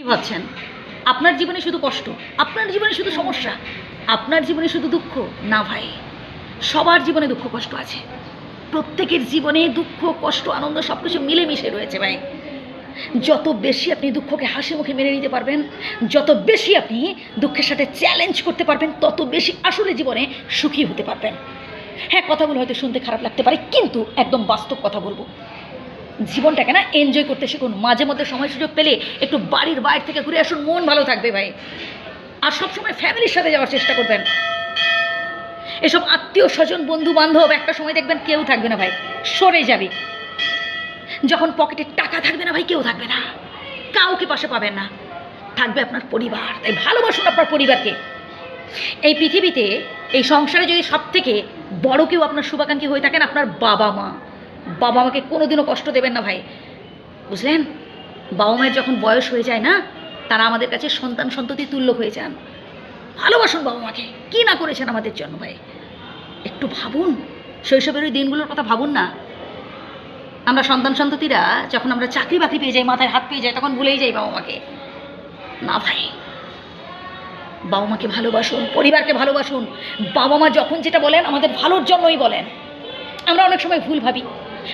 কি ভাবছেন? আপনার জীবনে শুধু কষ্ট, আপনার জীবনে শুধু সমস্যা, আপনার জীবনে শুধু দুঃখ? না ভাই, সবার জীবনে দুঃখ, কষ্ট আছে। প্রত্যেকের জীবনে দুঃখ, কষ্ট, আনন্দ সব কিছু মিলেমিশে রয়েছে ভাই। যত বেশি আপনি দুঃখকে হাসি মুখে মেনে নিতে পারবেন, যত বেশি আপনি দুঃখের সাথে চ্যালেঞ্জ করতে পারবেন, তত বেশি আসলে জীবনে সুখী হতে পারবেন। হ্যাঁ কথাগুলো হয়তো শুনতে খারাপ লাগতে পারে, কিন্তু একদম বাস্তব কথা বলব। জীবনটাকে না এনজয় করতে শিখুন। মাঝে মধ্যে সময় সুযোগ পেলে একটু বাড়ির বাইরে থেকে ঘুরে আসুন, মন ভালো থাকবে ভাই। আর সবসময় ফ্যামিলির সাথে যাওয়ার চেষ্টা করবেন। এসব আত্মীয় স্বজন, বন্ধু বান্ধব, একটা সময় দেখবেন কেউ থাকবে না ভাই। সরে যাবে। যখন পকেটে টাকা থাকবে না ভাই, কেউ থাকবে না। কাউকে পাশে পাবেন না। থাকবে আপনার পরিবার। তাই ভালোবাসুন আপনার পরিবারকে। এই পৃথিবীতে এই সংসারে যদি সব থেকে বড় কেউ আপনার শুভাকাঙ্ক্ষী হয়ে থাকেন, আপনার বাবা মা। বাবা মাকে কোনোদিনও কষ্ট দেবেন না ভাই। বুঝলেন? বাবা মায়ের যখন বয়স হয়ে যায় না, তারা আমাদের কাছে সন্তান সন্ততি তুল্য হয়ে যান। ভালোবাসুন বাবা মাকে। কী না করেছেন আমাদের জন্য ভাই? একটু ভাবুন। শৈশবের ওই দিনগুলোর কথা ভাবুন না। আমরা সন্তান সন্ততিরা যখন আমরা চাকরি বাকরি পেয়ে যাই, মাথায় হাত পেয়ে যাই, তখন ভুলেই যাই বাবা মাকে। না ভাই। বাবা মাকে ভালোবাসুন, পরিবারকে ভালোবাসুন। বাবা মা যখন যেটা বলেন, আমাদের ভালোর জন্যই বলেন। আমরা অনেক সময় ভুল ভাবি।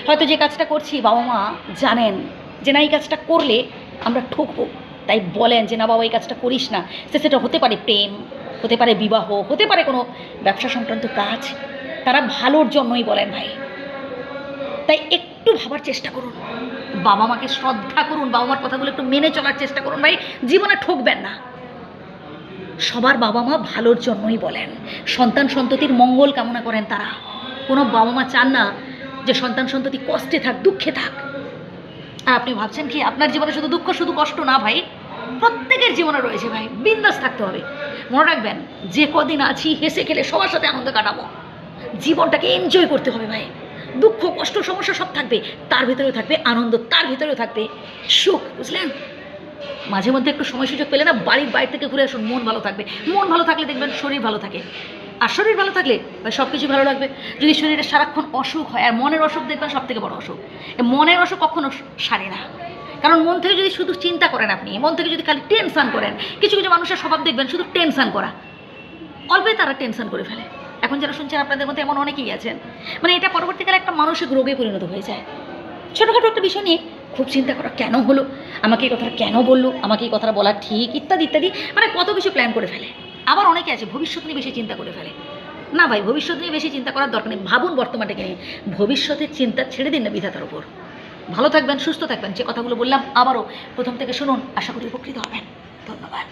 হয়তো যে কাজটা করছি বাবা মা জানেন যে না, এই কাজটা করলে আমরা ঠকবো। তাই বলেন যে, না বাবা, এই কাজটা করিস না। সে সেটা হতে পারে প্রেম, হতে পারে বিবাহ, হতে পারে কোনো ব্যবসা সংক্রান্ত কাজ। তারা ভালোর জন্যই বলেন ভাই। তাই একটু ভাবার চেষ্টা করুন। বাবা মাকে শ্রদ্ধা করুন, বাবা মার কথাগুলো একটু মেনে চলার চেষ্টা করুন ভাই। জীবনে ঠকবেন না। সবার বাবা মা ভালোর জন্যই বলেন। সন্তান সন্ততির মঙ্গল কামনা করেন তারা। কোনো বাবা মা চান না যে সন্তান সন্ততি কষ্টে থাক, দুঃখে থাক। আর আপনি ভাবছেন কি, আপনার জীবনে শুধু দুঃখ, শুধু কষ্ট না ভাই? প্রত্যেকের জীবনে রয়েছে ভাই, বিন্দাস থাকতে হবে। মনে রাখবেন, যে কদিন আছি, হেসে খেলে সবার সাথে আনন্দ কাটাবো। জীবনটাকে এনজয় করতে হবে ভাই। দুঃখ, কষ্ট, সমস্যা সব থাকবে। তার ভিতরেও থাকবে আনন্দ, তার ভিতরেও থাকবে সুখ, বুঝলেন? মাঝে মধ্যে একটু সময় সুযোগ পেলে না, বাড়ির বাইরে থেকে ঘুরে আসুন, মন ভালো থাকবে। মন ভালো থাকলে দেখবেন শরীর ভালো থাকে। আর শরীর ভালো থাকলে সব কিছু ভালো লাগবে। যদি শরীরে সারাক্ষণ অসুখ হয়, আর মনের অসুখ দেখবেন সব থেকে বড় অসুখ। মনের অসুখ কখনো সারে না। কারণ মন থেকে যদি শুধু চিন্তা করেন আপনি, মন থেকে যদি খালি টেনশন করেন, কিছু কিছু মানুষের স্বভাব দেখবেন শুধু টেনশন করা। অল্পে তারা টেনশন করে ফেলে। এখন যারা শুনছেন, আপনাদের মধ্যে এমন অনেকেই আছেন। মানে এটা পরবর্তীকালে একটা মানসিক রোগে পরিণত হয়ে যায়। ছোটোখাটো একটা বিষয় নিয়ে খুব চিন্তা করা, কেন হলো? আমাকে এই কথাটা কেন বলল? আমাকে এই কথাটা বলা ঠিক ইত্যাদি ইত্যাদি। মানে কত কিছু প্ল্যান করে ফেলে। আবার অনেকে আছে, ভবিষ্যৎ নিয়ে বেশি চিন্তা করে ফেলে। না ভাই, ভবিষ্যৎ নিয়ে বেশি চিন্তা করার দরকার নেই। ভাবুন বর্তমানটাকে নিয়ে। ভবিষ্যতের চিন্তা ছেড়ে দিন না বিধাতার ওপর ভালো থাকবেন, সুস্থ থাকবেন। যে কথাগুলো বললাম, আবারও প্রথম থেকে শুনুন। আশা করি উপকৃত হবেন। ধন্যবাদ।